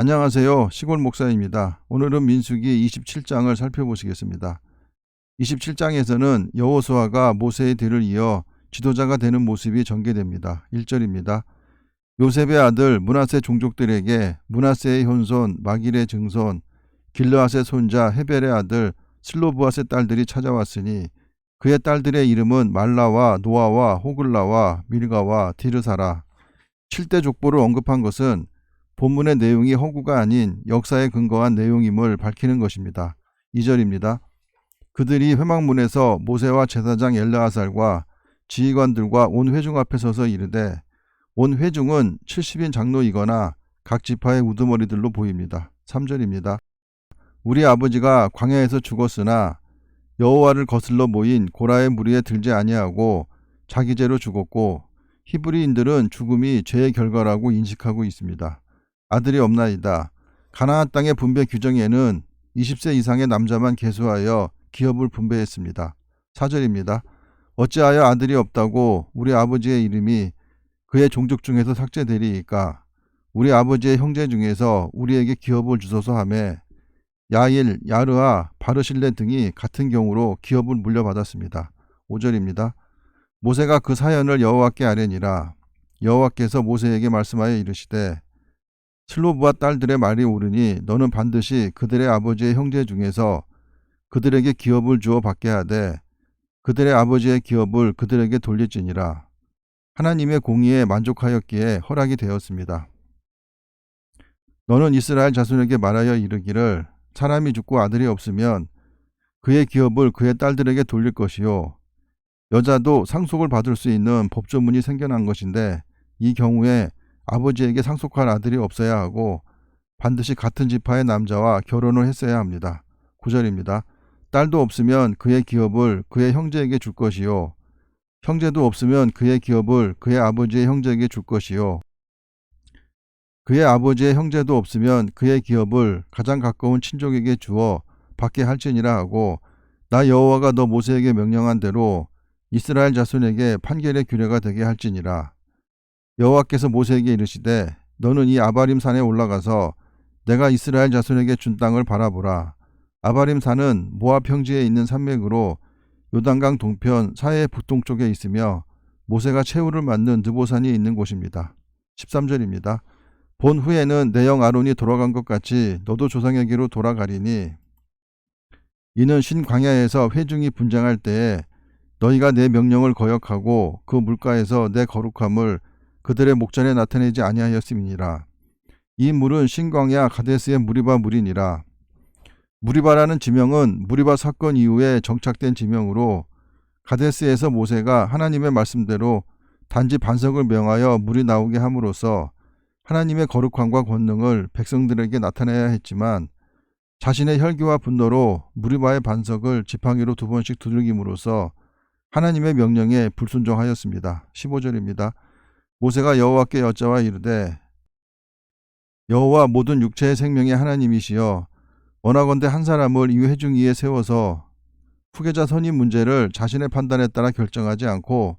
안녕하세요. 시골 목사입니다. 오늘은 민수기 27장을 살펴보시겠습니다. 27장에서는 여호수아가 모세의 뒤를 이어 지도자가 되는 모습이 전개됩니다. 1절입니다. 요셉의 아들 문하세 종족들에게 문하세의 현손 마길의 증손 길르앗의 손자 헤벨의 아들 슬로브앗의 딸들이 찾아왔으니 그의 딸들의 이름은 말라와 노아와 호글라와 밀가와 디르사라 7대 족보를 언급한 것은 본문의 내용이 허구가 아닌 역사에 근거한 내용임을 밝히는 것입니다. 2절입니다. 그들이 회막문에서 모세와 제사장 엘르아살과 지휘관들과 온 회중 앞에 서서 이르되 온 회중은 70인 장로이거나 각 지파의 우두머리들로 보입니다. 3절입니다. 우리 아버지가 광야에서 죽었으나 여호와를 거슬러 모인 고라의 무리에 들지 아니하고 자기 죄로 죽었고 히브리인들은 죽음이 죄의 결과라고 인식하고 있습니다. 아들이 없나이다. 가나안 땅의 분배 규정에는 20세 이상의 남자만 계수하여 기업을 분배했습니다. 4절입니다. 어찌하여 아들이 없다고 우리 아버지의 이름이 그의 종족 중에서 삭제되리이까? 우리 아버지의 형제 중에서 우리에게 기업을 주소서 하매 야일, 야르아, 바르실레 등이 같은 경우로 기업을 물려받았습니다. 5절입니다. 모세가 그 사연을 여호와께 아뢰니라 여호와께서 모세에게 말씀하여 이르시되 슬로브와 딸들의 말이 옳으니 너는 반드시 그들의 아버지의 형제 중에서 그들에게 기업을 주어 받게 하되 그들의 아버지의 기업을 그들에게 돌릴지니라 하나님의 공의에 만족하였기에 허락이 되었습니다. 너는 이스라엘 자손에게 말하여 이르기를 사람이 죽고 아들이 없으면 그의 기업을 그의 딸들에게 돌릴 것이요 여자도 상속을 받을 수 있는 법조문이 생겨난 것인데 이 경우에 아버지에게 상속할 아들이 없어야 하고 반드시 같은 지파의 남자와 결혼을 했어야 합니다. 9절입니다. 딸도 없으면 그의 기업을 그의 형제에게 줄 것이요. 형제도 없으면 그의 기업을 그의 아버지의 형제에게 줄 것이요. 그의 아버지의 형제도 없으면 그의 기업을 가장 가까운 친족에게 주어 받게 할지니라 하고 나 여호와가 너 모세에게 명령한 대로 이스라엘 자손에게 판결의 규례가 되게 할지니라. 여호와께서 모세에게 이르시되 너는 이 아바림 산에 올라가서 내가 이스라엘 자손에게 준 땅을 바라보라. 아바림 산은 모압 평지에 있는 산맥으로 요단강 동편 사해 북동쪽에 있으며 모세가 최후를 맞는 느보산이 있는 곳입니다. 13절입니다. 본 후에는 내 영 아론이 돌아간 것 같이 너도 조상에게로 돌아가리니 이는 신 광야에서 회중이 분쟁할 때에 너희가 내 명령을 거역하고 그 물가에서 내 거룩함을 그들의 목전에 나타내지 아니하였음이니라. 이 물은 신광야 가데스의 무리바 물이니라. 무리바라는 지명은 무리바 사건 이후에 정착된 지명으로 가데스에서 모세가 하나님의 말씀대로 단지 반석을 명하여 물이 나오게 함으로써 하나님의 거룩함과 권능을 백성들에게 나타내야 했지만 자신의 혈기와 분노로 무리바의 반석을 지팡이로 두 번씩 두들김으로써 하나님의 명령에 불순종하였습니다. 15절입니다. 모세가 여호와께 여짜와 이르되 여호와 모든 육체의 생명의 하나님이시여 원하건대 한 사람을 이 회중 위에 세워서 후계자 선임 문제를 자신의 판단에 따라 결정하지 않고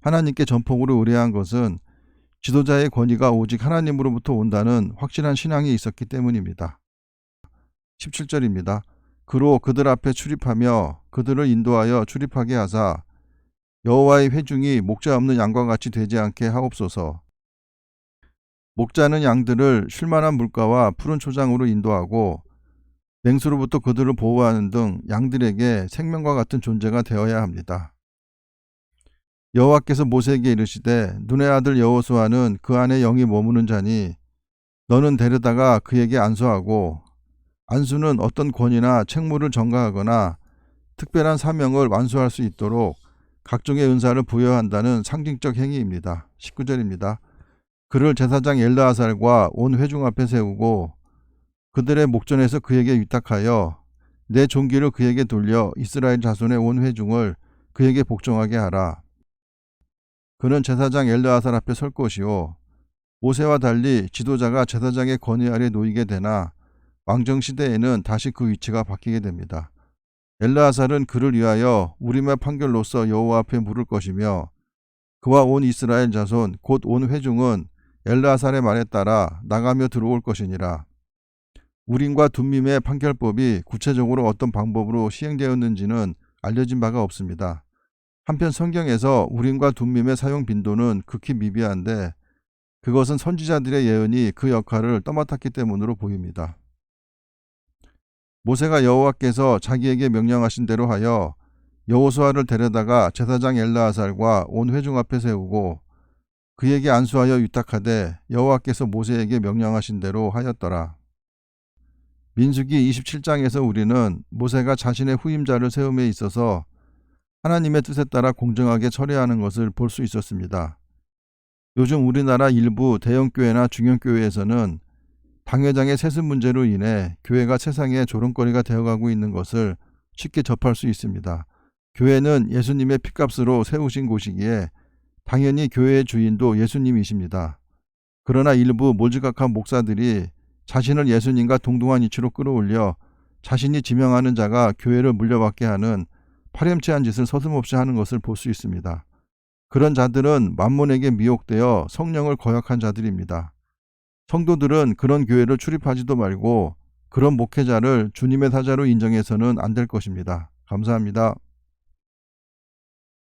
하나님께 전폭으로 의뢰한 것은 지도자의 권위가 오직 하나님으로부터 온다는 확실한 신앙이 있었기 때문입니다. 17절입니다. 그로 그들 앞에 출입하며 그들을 인도하여 출입하게 하사 여호와의 회중이 목자 없는 양과 같이 되지 않게 하옵소서. 목자는 양들을 쉴만한 물가와 푸른 초장으로 인도하고 맹수로부터 그들을 보호하는 등 양들에게 생명과 같은 존재가 되어야 합니다. 여호와께서 모세에게 이르시되 눈의 아들 여호수아는 그 안에 영이 머무는 자니 너는 데려다가 그에게 안수하고 안수는 어떤 권위나 책무를 전가하거나 특별한 사명을 완수할 수 있도록 각종의 은사를 부여한다는 상징적 행위입니다. 19절입니다. 그를 제사장 엘르아살과 온 회중 앞에 세우고 그들의 목전에서 그에게 위탁하여 내 종기를 그에게 돌려 이스라엘 자손의 온 회중을 그에게 복종하게 하라. 그는 제사장 엘르아살 앞에 설 것이요 모세와 달리 지도자가 제사장의 권위 아래 놓이게 되나 왕정 시대에는 다시 그 위치가 바뀌게 됩니다. 엘르아살은 그를 위하여 우림의 판결로서 여호와 앞에 물을 것이며 그와 온 이스라엘 자손 곧 온 회중은 엘르아살의 말에 따라 나가며 들어올 것이니라. 우림과 둠밈의 판결법이 구체적으로 어떤 방법으로 시행되었는지는 알려진 바가 없습니다. 한편 성경에서 우림과 둠밈의 사용 빈도는 극히 미비한데 그것은 선지자들의 예언이 그 역할을 떠맡았기 때문으로 보입니다. 모세가 여호와께서 자기에게 명령하신 대로 하여 여호수아를 데려다가 제사장 엘라아살과 온 회중 앞에 세우고 그에게 안수하여 유탁하되 여호와께서 모세에게 명령하신 대로 하였더라. 민수기 27장에서 우리는 모세가 자신의 후임자를 세움에 있어서 하나님의 뜻에 따라 공정하게 처리하는 것을 볼 수 있었습니다. 요즘 우리나라 일부 대형교회나 중형교회에서는 당 회장의 세습 문제로 인해 교회가 세상의 조롱거리가 되어가고 있는 것을 쉽게 접할 수 있습니다. 교회는 예수님의 피값으로 세우신 곳이기에 당연히 교회의 주인도 예수님이십니다. 그러나 일부 몰지각한 목사들이 자신을 예수님과 동등한 이치로 끌어올려 자신이 지명하는 자가 교회를 물려받게 하는 파렴치한 짓을 서슴없이 하는 것을 볼 수 있습니다. 그런 자들은 만몬에게 미혹되어 성령을 거역한 자들입니다. 성도들은 그런 교회를 출입하지도 말고 그런 목회자를 주님의 사자로 인정해서는 안 될 것입니다. 감사합니다.